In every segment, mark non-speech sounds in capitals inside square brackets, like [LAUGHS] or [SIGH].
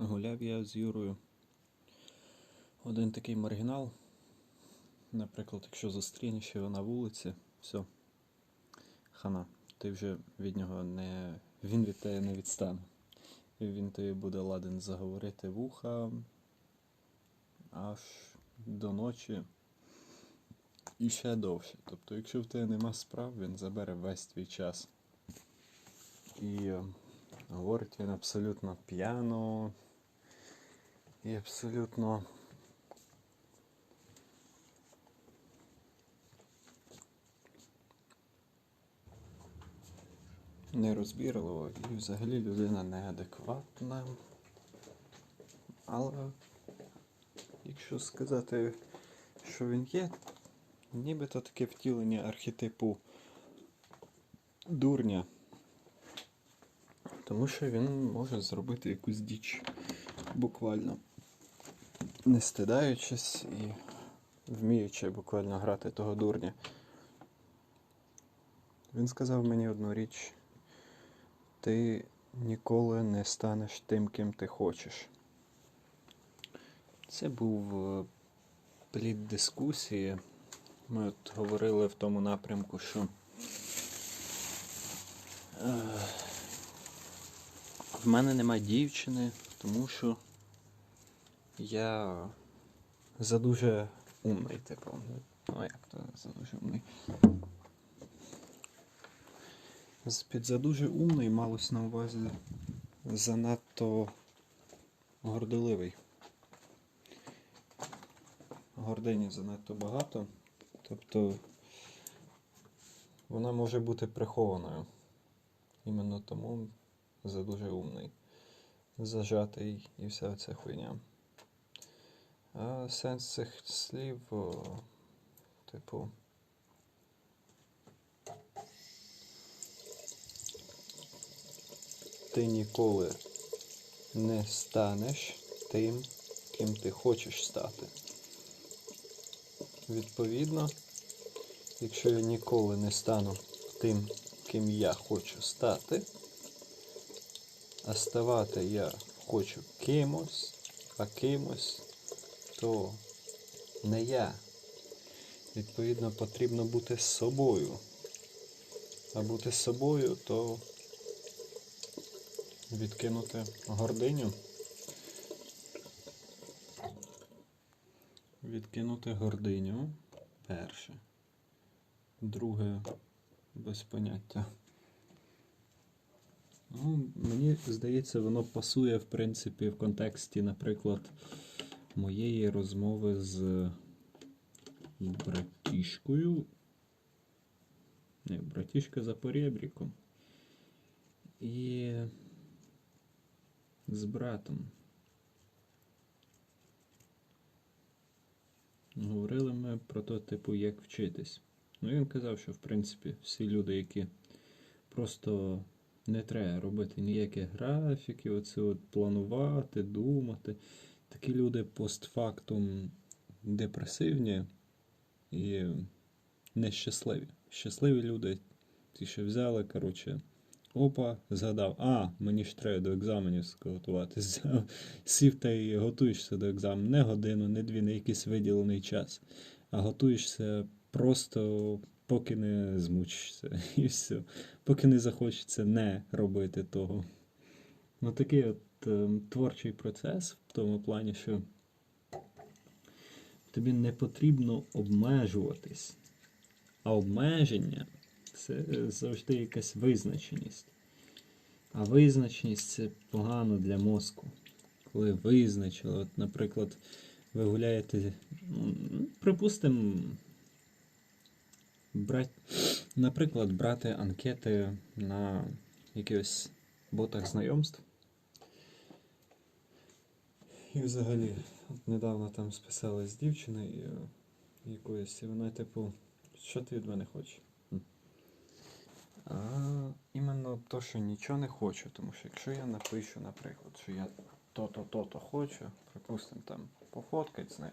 Гуляв я з Юрою. Один такий маргінал. Наприклад, якщо зустрінеш його на вулиці, все. Хана. Ти вже від нього не. Він від тебе не відстане. Він тобі буде ладен заговорити вуха аж до ночі. І ще довше. Тобто, якщо в тебе нема справ, він забере весь твій час. І е, говорить він абсолютно п'яно і абсолютно. Нерозбірливо і взагалі людина неадекватна. Але якщо сказати, що він є, нібито таке втілення архетипу дурня. Тому що він може зробити якусь діч буквально не стидаючись і вміючи буквально грати того дурня. Він сказав мені одну річ: ти ніколи не станеш тим, ким ти хочеш. Це був е, плід дискусії. Ми от говорили в тому напрямку, що е, в мене нема дівчини, тому що я задуже умний, типу. Ну як то задуже умний? Під задуже умний малось на увазі занадто горделивий. Гордині занадто багато. Тобто вона може бути прихованою. Іменно тому задуже умний, зажатий і вся ця хуйня. Сенс цих слів, типу. Ти ніколи не станеш тим, ким ти хочеш стати. Відповідно, якщо я ніколи не стану тим, ким я хочу стати, а ставати я хочу кимось, а кимось то не я. Відповідно, потрібно бути з собою. А бути з собою, то відкинути гординю. Відкинути гординю. Перше. Друге без поняття. Ну, мені здається, воно пасує, в принципі, в контексті, наприклад, моєї розмови з братішкою. Не, братішка за поребріком. І з братом. Говорили ми про те, типу, як вчитись. Ну, він казав, що в принципі всі люди, які просто не треба робити ніяких графіків, оце от планувати, думати. Такі люди постфактум депресивні і нещасливі. Щасливі люди, ті, що взяли, коротше, опа, згадав, а, мені ж треба до екзаменів готуватися. [LAUGHS] Сів та й готуєшся до екзамену. Не годину, не дві, не якийсь виділений час. А готуєшся просто поки не змучишся. [LAUGHS] І все. Поки не захочеться не робити того. Ну, такий от е, творчий процес тому плані, що тобі не потрібно обмежуватись. А обмеження це завжди якась визначеність. А визначеність це погано для мозку. Коли визначили, от, наприклад, ви гуляєте, ну, припустимо, брать, наприклад, брати анкети на якихось ботах знайомств. І взагалі, от недавно там списалась з дівчиною якоюсь, і вона, типу, що ти від мене хочеш? А іменно то, що нічого не хочу, тому що якщо я напишу, наприклад, що я то-то, то-то хочу, припустимо, там, пофоткать з нею,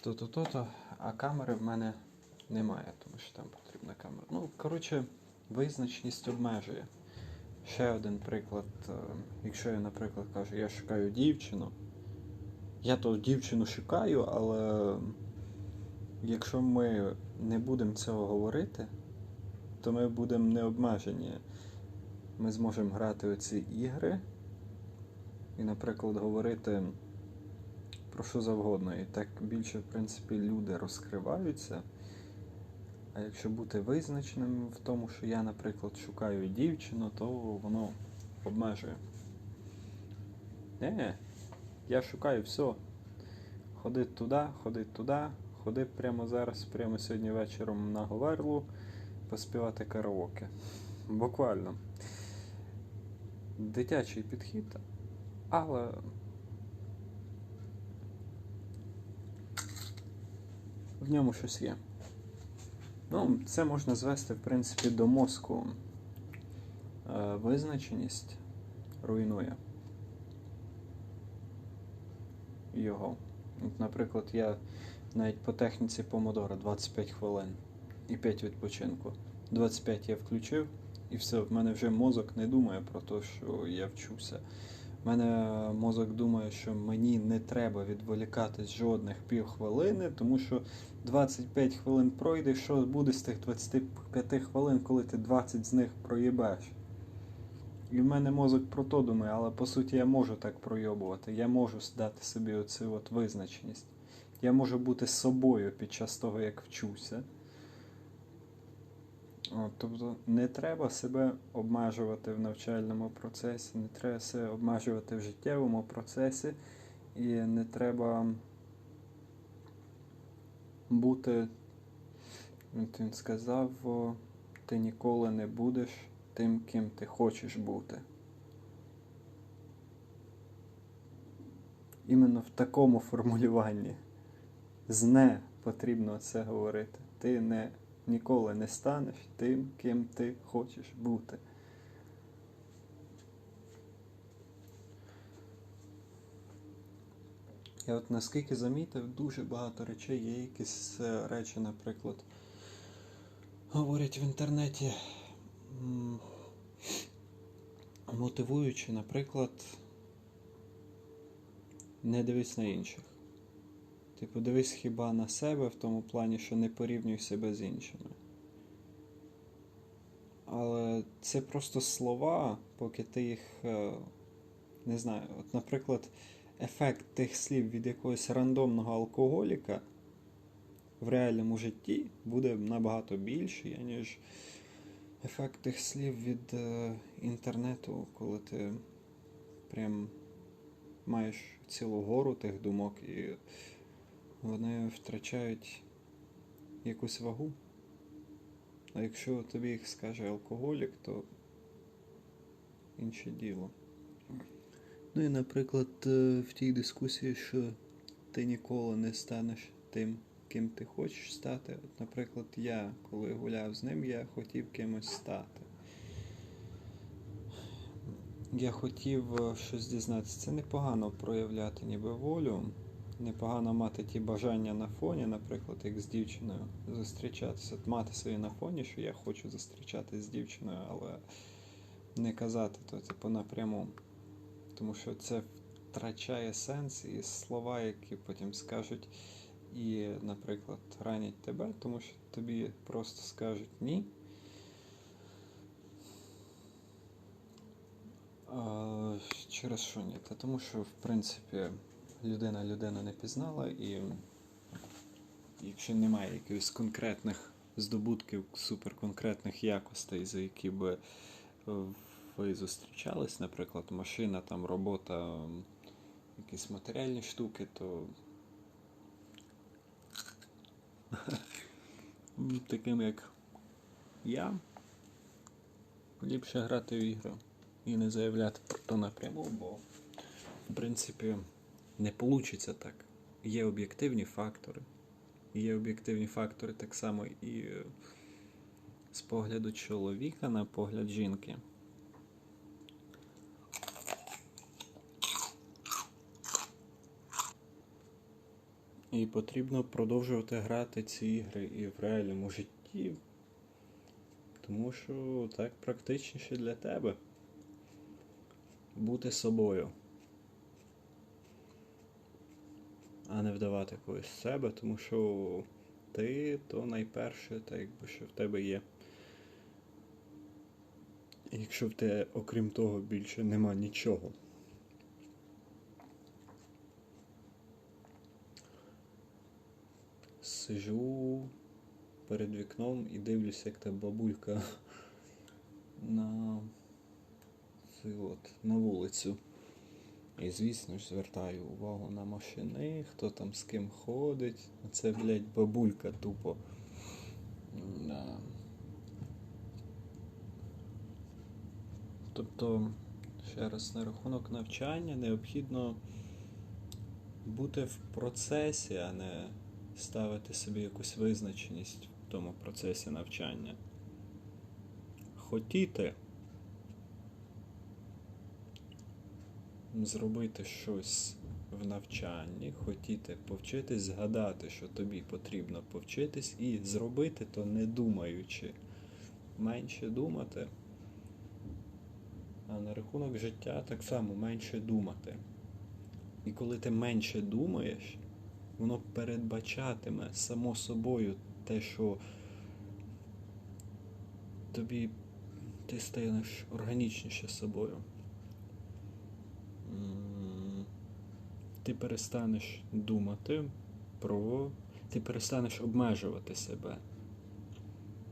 то-то, то-то, а камери в мене немає, тому що там потрібна камера. Ну, коротше, визначність обмежує. Ще один приклад. е, Якщо я, наприклад, кажу, я шукаю дівчину, я то дівчину шукаю, але якщо ми не будемо цього говорити, то ми будемо не обмежені. Ми зможемо грати оці ігри і, наприклад, говорити про що завгодно. І так більше, в принципі, люди розкриваються. А якщо бути визначеним в тому, що я, наприклад, шукаю дівчину, то воно обмежує. Не, я шукаю все. Ходи туди, ходи туди, ходи прямо зараз, прямо сьогодні вечором на Говерлу поспівати караоке. Буквально. Дитячий підхід, але в ньому щось є. Ну, це можна звести, в принципі, до мозку. Е, Визначеність руйнує його. От, наприклад, я навіть по техніці помодора 25 хвилин і 5 відпочинку. 25 я включив, і все, в мене вже мозок не думає про те, що я вчуся. В мене мозок думає, що мені не треба відволікатись жодних півхвилини, тому що 25 хвилин пройде, що буде з тих 25 хвилин, коли ти 20 з них проїбеш. І в мене мозок про то думає, але по суті я можу так пройобувати. Я можу дати собі оцю от визначеність. Я можу бути собою під час того, як вчуся. Тобто не треба себе обмежувати в навчальному процесі, не треба себе обмежувати в життєвому процесі, і не треба бути, от він сказав, ти ніколи не будеш тим, ким ти хочеш бути. Іменно в такому [LAUGHS] формулюванні з не потрібно це говорити. Ти не ніколи не станеш тим, ким ти хочеш бути. Я от наскільки замітив, дуже багато речей є якісь е, речі, наприклад, говорять в інтернеті, мотивуючи, наприклад, не дивись на інших. Типу, дивись хіба на себе в тому плані, що не порівнюй себе з іншими. Але це просто слова, поки ти їх е, не знаю. От, наприклад, ефект тих слів від якогось рандомного алкоголіка в реальному житті буде набагато більший, ніж ефект тих слів від е, інтернету, коли ти прям маєш цілу гору тих думок і вони втрачають якусь вагу. А якщо тобі їх скаже алкоголік, то інше діло. Ну і, наприклад, е, в тій дискусії, що ти ніколи не станеш тим, ким ти хочеш стати. От, наприклад, я, коли гуляв з ним, я хотів кимось стати. Я хотів е, щось дізнатися. Це непогано проявляти ніби волю. Непогано мати ті бажання на фоні, наприклад, як з дівчиною зустрічатися. Мати собі на фоні, що я хочу зустрічатися з дівчиною, але не казати то, типу, напряму. Тому що це втрачає сенс і слова, які потім скажуть, і, наприклад, ранять тебе, тому що тобі просто скажуть ні. Через що ні? Та тому що, в принципі, людина людину не пізнала, і якщо немає якихось конкретних здобутків, суперконкретних якостей, за які би е, ви зустрічались, наприклад, машина, там робота, якісь матеріальні штуки, то [LAUGHS] таким як я, ліпше грати в ігри і не заявляти про то напряму, бо в принципі не вийде так. Є об'єктивні фактори. Є об'єктивні фактори так само і е, з погляду чоловіка на погляд жінки. І потрібно продовжувати грати ці ігри і в реальному житті, тому що так практичніше для тебе. бути собою. А не вдавати когось з себе, тому що ти то найперше, так якби що в тебе є. Якщо в тебе, окрім того, більше нема нічого. Сижу перед вікном і дивлюся, як та бабулька [LAUGHS] на, от, на вулицю. І звісно ж звертаю увагу на машини, хто там з ким ходить. Це, блядь, бабулька тупо. Да. Тобто, ще раз на рахунок навчання необхідно бути в процесі, а не ставити собі якусь визначеність в тому процесі навчання. Хотіти зробити щось в навчанні, хотіти повчитись, згадати, що тобі потрібно повчитись, і зробити то не думаючи. Менше думати. А на рахунок життя так само менше думати. І коли ти менше думаєш, воно передбачатиме само собою те, що тобі ти станеш органічніше собою. Ти перестанеш думати про. Ти перестанеш обмежувати себе.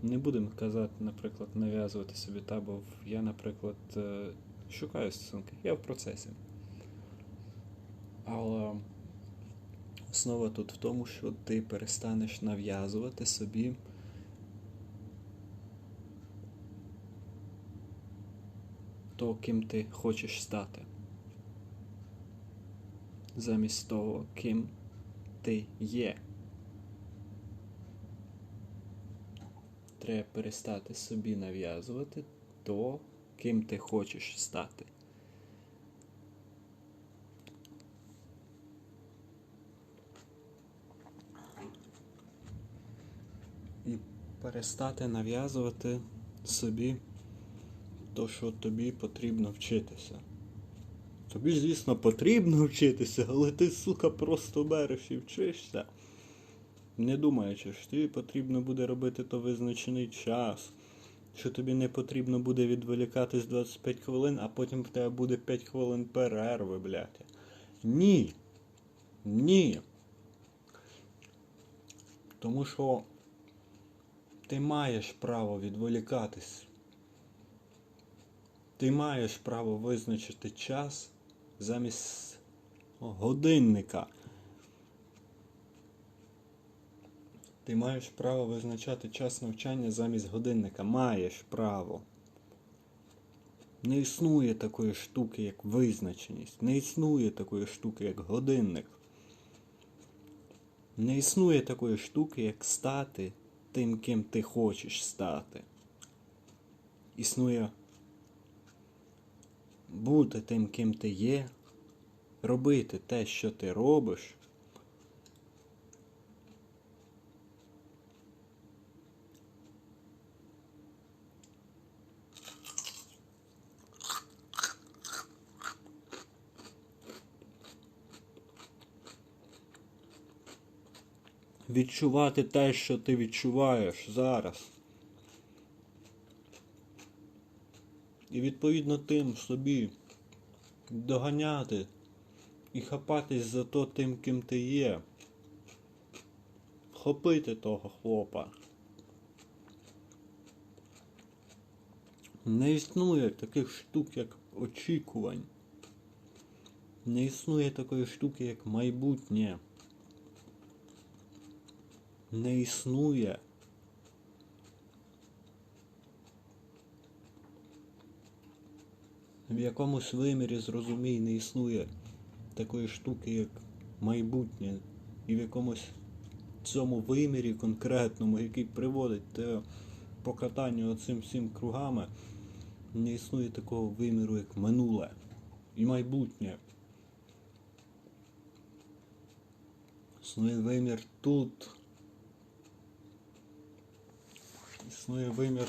Не будемо казати, наприклад, нав'язувати собі та, бо я, наприклад, е, шукаю стосунки. Я в процесі. Але основа тут в тому, що ти перестанеш нав'язувати собі то, ким ти хочеш стати. Замість того, ким ти є. Треба перестати собі нав'язувати то, ким ти хочеш стати. І перестати нав'язувати собі то, що тобі потрібно вчитися. Тобі, звісно, потрібно вчитися, але ти, сука, просто береш і вчишся. Не думаючи, що тобі потрібно буде робити то визначений час, що тобі не потрібно буде відволікатись 25 хвилин, а потім в тебе буде 5 хвилин перерви, блядь. Ні. Ні. Тому що ти маєш право відволікатись. Ти маєш право визначити час замість годинника. Ти маєш право визначати час навчання замість годинника. Маєш право. Не існує такої штуки, як визначеність. Не існує такої штуки, як годинник. Не існує такої штуки, як стати тим, ким ти хочеш стати. Існує бути тим, ким ти є, робити те, що ти робиш. Відчувати те, що ти відчуваєш зараз. І відповідно тим собі доганяти і хапатись за то тим, ким ти є. Хопити того хлопа. Не існує таких штук, як очікувань. Не існує такої штуки, як майбутнє. Не існує. В якомусь вимірі зрозумій не існує такої штуки, як майбутнє. І в якомусь цьому вимірі конкретному, який приводить те по катанню оцим всім кругами, не існує такого виміру, як минуле і майбутнє. Існує вимір тут. Існує вимір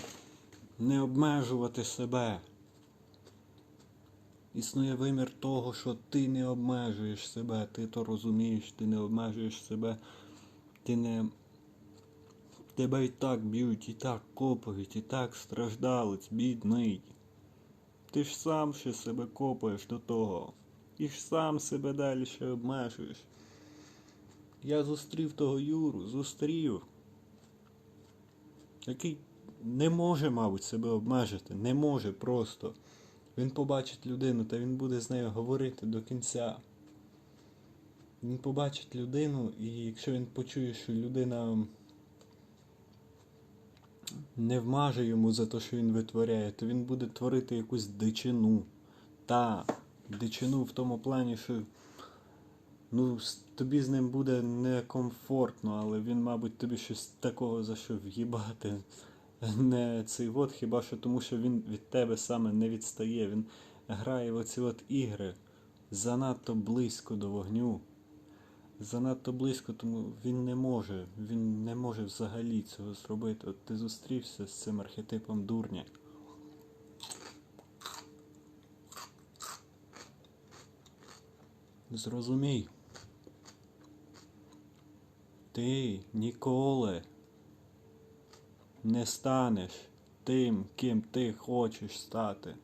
не обмежувати себе. Існує вимір того, що ти не обмежуєш себе, ти то розумієш, ти не обмежуєш себе, ти не. Тебе і так б'ють, і так копають, і так страждалець, бідний. Ти ж сам ще себе копаєш до того. І ж сам себе далі ще обмежуєш. Я зустрів того Юру, зустрів. Який не може, мабуть, себе обмежити. Не може просто. Він побачить людину, та він буде з нею говорити до кінця. Він побачить людину, і якщо він почує, що людина не вмаже йому за те, що він витворяє, то він буде творити якусь дичину. Та, дичину в тому плані, що ну, тобі з ним буде некомфортно, але він, мабуть, тобі щось такого за що в'їбати. [LAUGHS] Не цей от, хіба що тому, що він від тебе саме не відстає. Він грає в оці от ігри занадто близько до вогню. Занадто близько, тому він не може, він не може взагалі цього зробити. От ти зустрівся з цим архетипом дурня. Зрозумій. Ти ніколи не станеш тим, ким ти хочеш стати.